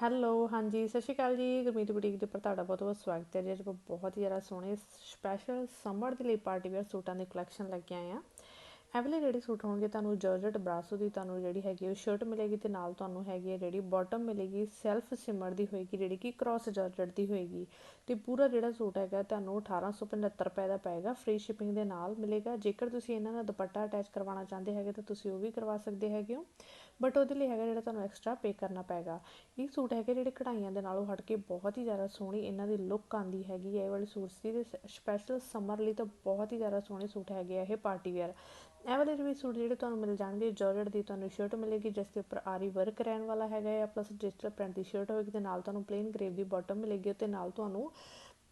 Hello, ਹਾਂਜੀ, ਸਤਿ ਸ਼੍ਰੀ ਅਕਾਲ ਜੀ। ਗੁਰਮੀਤ ਬੁਟੀਕ ਦੇ ਉੱਪਰ ਤੁਹਾਡਾ ਬਹੁਤ ਬਹੁਤ ਸਵਾਗਤ ਹੈ। ਜੀ, ਅੱਜ ਬਹੁਤ ਹੀ ਜ਼ਿਆਦਾ ਸੋਹਣੇ ਸਪੈਸ਼ਲ ਸਮਰ ਦੇ ਲਈ ਪਾਰਟੀ ਵੇਅਰ ਸੂਟਾਂ ਦੀ ਕਲੈਕਸ਼ਨ ਲੈ ਕੇ ਆਏ ਆ ਐਵਲੇ ਜਿਹੜੇ ਸੂਟ ਹੋਣਗੇ, ਤੁਹਾਨੂੰ ਜਰਜਟ ਬਰਾਸੋ ਦੀ ਤੁਹਾਨੂੰ ਜਿਹੜੀ ਹੈਗੀ ਉਹ ਸ਼ਰਟ ਮਿਲੇਗੀ ਤੇ ਨਾਲ ਤੁਹਾਨੂੰ ਹੈਗੀ ਹੈ ਜਿਹੜੀ ਬਾਟਮ ਮਿਲੇਗੀ ਸੈਲਫ ਸਿਮਰ ਦੀ ਹੋਏਗੀ, ਜਿਹੜੀ ਕਿ ਕ੍ਰਾਸ ਜਰਜਟ ਦੀ ਹੋਏਗੀ। ਤੇ ਪੂਰਾ ਜਿਹੜਾ ਸੂਟ ਹੈਗਾ, ਤੁਹਾਨੂੰ 1875 ਰੁਪਏ ਦਾ ਪਏਗਾ ਫ੍ਰੀ ਸ਼ਿਪਿੰਗ ਦੇ ਨਾਲ ਮਿਲੇਗਾ। ਜੇਕਰ ਤੁਸੀਂ ਇਹਨਾਂ ਦਾ ਦੁਪੱਟਾ ਅਟੈਚ ਕਰਵਾਉਣਾ ਚਾਹੁੰਦੇ ਹੈਗੇ, ਤਾਂ ਤੁਸੀਂ ਉਹ ਵੀ ਕਰਵਾ ਸਕਦੇ ਹੈਗੇ ਹੋ। ਬਟ ਉਹਦੇ ਲਈ ਹੈਗਾ ਜਿਹੜਾ ਤੁਹਾਨੂੰ ਐਕਸਟਰਾ ਪੇ ਕਰਨਾ ਪਏਗਾ। ਇਹ ਸੂਟ ਹੈਗੇ ਜਿਹੜੇ ਕਢਾਈਆਂ ਦੇ ਨਾਲੋਂ ਹਟ ਕੇ ਬਹੁਤ ਹੀ ਜ਼ਿਆਦਾ ਸੋਹਣੀ ਇਹਨਾਂ ਦੀ ਲੁੱਕ ਆਂਦੀ ਹੈਗੀ ਹੈ ਇਹ ਵਾਲੇ ਸੂਟਸ ਦੀ। ਸਪੈਸ਼ਲ ਸਮਰ ਲਈ ਤਾਂ ਬਹੁਤ ਹੀ ਜ਼ਿਆਦਾ ਸੋਹਣੇ ਸੂਟ ਹੈਗੇ ਆ ਇਹ ਪਾਰਟੀ ਵੇਅਰ ਇਹ ਵਾਲੇ ਵੀ ਸੂਟ ਜਿਹੜੇ ਤੁਹਾਨੂੰ ਮਿਲ ਜਾਣਗੇ, ਜਾਰਜਟ ਦੀ ਤੁਹਾਨੂੰ ਸ਼ਰਟ ਮਿਲੇਗੀ, ਜਿਸ ਦੇ ਉੱਪਰ ਆਰੀ ਵਰਕ ਰਹਿਣ ਵਾਲਾ ਹੈਗਾ ਹੈ ਪਲੱਸ ਡਿਜੀਟਲ ਪ੍ਰਿੰਟ ਦੀ ਸ਼ਰਟ ਹੋਵੇਗੀ ਤੇ ਨਾਲ ਤੁਹਾਨੂੰ ਪਲੇਨ ਗ੍ਰੇਵ ਦੀ ਬਾਟਮ ਮਿਲੇਗੀ ਤੇ ਨਾਲ ਤੁਹਾਨੂੰ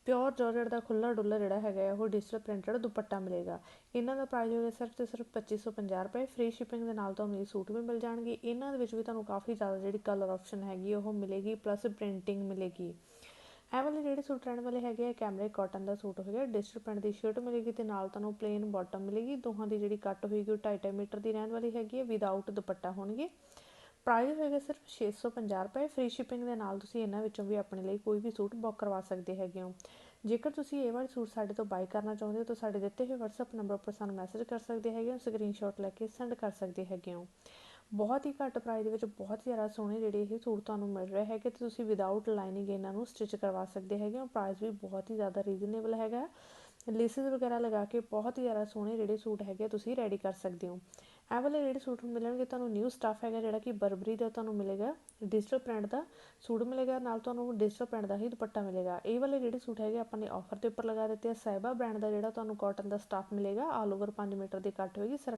ਪਿਓਰ ਜਾਰਜਟ ਦਾ ਖੁੱਲਾ ਡੁੱਲਾ ਜਿਹੜਾ ਹੈਗਾ ਉਹ ਡਿਜੀਟਲ ਪ੍ਰਿੰਟਡ ਦੁਪੱਟਾ ਮਿਲੇਗਾ। ਇਹਨਾਂ ਦਾ ਪ੍ਰਾਈਸ ਹੋਵੇਗਾ ਸਿਰਫ ਤੇ ਸਿਰਫ 2550 ਰੁਪਏ ਫ੍ਰੀ ਸ਼ਿਪਿੰਗ ਦੇ ਨਾਲ ਤੁਹਾਨੂੰ ਇਹ ਸੂਟ ਵੀ ਮਿਲ ਜਾਣਗੇ। ਇਹਨਾਂ ਦੇ ਵਿੱਚ ਵੀ ਤੁਹਾਨੂੰ ਕਾਫੀ ਜ਼ਿਆਦਾ ਜਿਹੜੀ ਕਲਰ ਆਪਸ਼ਨ ਹੈਗੀ, ਉਹ ਮਿਲੇਗੀ ਪਲੱਸ ਪ੍ਰਿੰਟਿੰਗ ਮਿਲੇਗੀ। ਇਹ ਵਾਲੇ ਜਿਹੜੇ ਸੂਟ ਰਹਿਣ ਵਾਲੇ ਹੈਗੇ ਆ ਕੈਮਰੇ ਕਾਟਨ ਦਾ ਸੂਟ ਹੋਏਗਾ ਡਿਸਟਰ ਪ੍ਰਿੰਟ ਦੀ ਸ਼ਰਟ ਮਿਲੇਗੀ ਤੇ ਨਾਲ ਤੁਹਾਨੂੰ ਪਲੇਨ ਬਾਟਮ ਮਿਲੇਗੀ। ਦੋਹਾਂ ਦੀ ਜਿਹੜੀ ਕੱਟ ਹੋਏਗੀ ਉਹ 2.5 ਮੀਟਰ ਦੀ ਰਹਿਣ ਵਾਲੀ ਹੈਗੀ ਹੈ ਵਿਦਆਊਟ ਦੁਪੱਟਾ ਹੋਣਗੇ। ਪ੍ਰਾਈਸ ਹੋਏਗਾ ਸਿਰਫ 650 ਰੁਪਏ। ਫ੍ਰੀ ਸ਼ਿਪਿੰਗ ਦੇ ਨਾਲ ਤੁਸੀਂ ਇਹਨਾਂ ਵਿੱਚੋਂ ਵੀ ਆਪਣੇ ਲਈ ਕੋਈ ਵੀ ਸੂਟ ਬੁੱਕ ਕਰਵਾ ਸਕਦੇ ਹੈਗੇ ਹੋ। ਜੇਕਰ ਤੁਸੀਂ ਇਹ ਵਾਲੇ ਸੂਟ ਸਾਡੇ ਤੋਂ ਬਾਈ ਕਰਨਾ ਚਾਹੁੰਦੇ ਹੋ, ਤਾਂ ਸਾਡੇ ਦਿੱਤੇ ਹੋਏ WhatsApp ਨੰਬਰ ਉੱਪਰ ਸਾਨੂੰ ਮੈਸੇਜ ਕਰ ਸਕਦੇ ਹੈਗੇ ਹੋ ਸਕਰੀਨਸ਼ਾਟ ਲੈ ਕੇ ਸੈਂਡ ਕਰ ਸਕਦੇ ਹੈਗੇ ਹੋ। ਬਹੁਤ ਹੀ ਘੱਟ ਪ੍ਰਾਈਸ ਦੇ ਵਿੱਚ ਬਹੁਤ ਜ਼ਿਆਦਾ ਸੋਹਣੇ ਜਿਹੜੇ ਇਹ ਸੂਟ ਤੁਹਾਨੂੰ ਮਿਲ ਰਹੇ ਹੈਗੇ ਤੇ ਤੁਸੀਂ ਵਿਦਆਊਟ ਲਾਈਨਿੰਗ ਇਹਨਾਂ ਨੂੰ ਸਟਿਚ ਕਰਵਾ ਸਕਦੇ ਹੈਗੇ ਹੋ। ਪ੍ਰਾਈਸ ਵੀ ਬਹੁਤ ਹੀ ਜ਼ਿਆਦਾ ਰੀਜ਼ਨੇਬਲ ਹੈਗਾ ਲੇਸਿਸ ਵਗੈਰਾ ਲਗਾ ਕੇ ਬਹੁਤ ਹੀ ਜ਼ਿਆਦਾ ਸੋਹਣੇ ਜਿਹੜੇ ਸੂਟ ਹੈਗੇ ਤੁਸੀਂ ਰੈਡੀ ਕਰ ਸਕਦੇ ਹੋ। ਇਹ ਵਾਲੇ ਜਿਹੜੇ ਸੂਟ ਮਿਲਣਗੇ ਤੁਹਾਨੂੰ ਨਿਊ ਸਟਾਫ ਹੈਗਾ ਜਿਹੜਾ ਕਿ ਬਰਬਰੀ ਦਾ ਤੁਹਾਨੂੰ ਮਿਲੇਗਾ ਡਿਜੀਟਲ ਪ੍ਰਿੰਟ ਦਾ ਸੂਟ ਮਿਲੇਗਾ, ਨਾਲ ਤੁਹਾਨੂੰ ਡਿਜੀਟਲ ਪ੍ਰਿੰਟ ਦਾ ਹੀ ਦੁਪੱਟਾ ਮਿਲੇਗਾ। ਇਹ ਵਾਲੇ ਜਿਹੜੇ ਸੂਟ ਹੈਗੇ ਆਪਾਂ ਨੇ ਆਫਰ ਦੇ ਉੱਪਰ ਲਗਾ ਦਿੱਤੇ ਆ। ਸਾਈਬਾ ਬ੍ਰਾਂਡ ਦਾ ਜਿਹੜਾ ਤੁਹਾਨੂੰ ਕਾਟਨ ਦਾ ਸਟਾਫ ਮਿਲੇਗਾ ਆਲ ਓਵਰ 5 ਮੀਟਰ ਦੀ ਕੱਟ ਹੋਏਗੀ।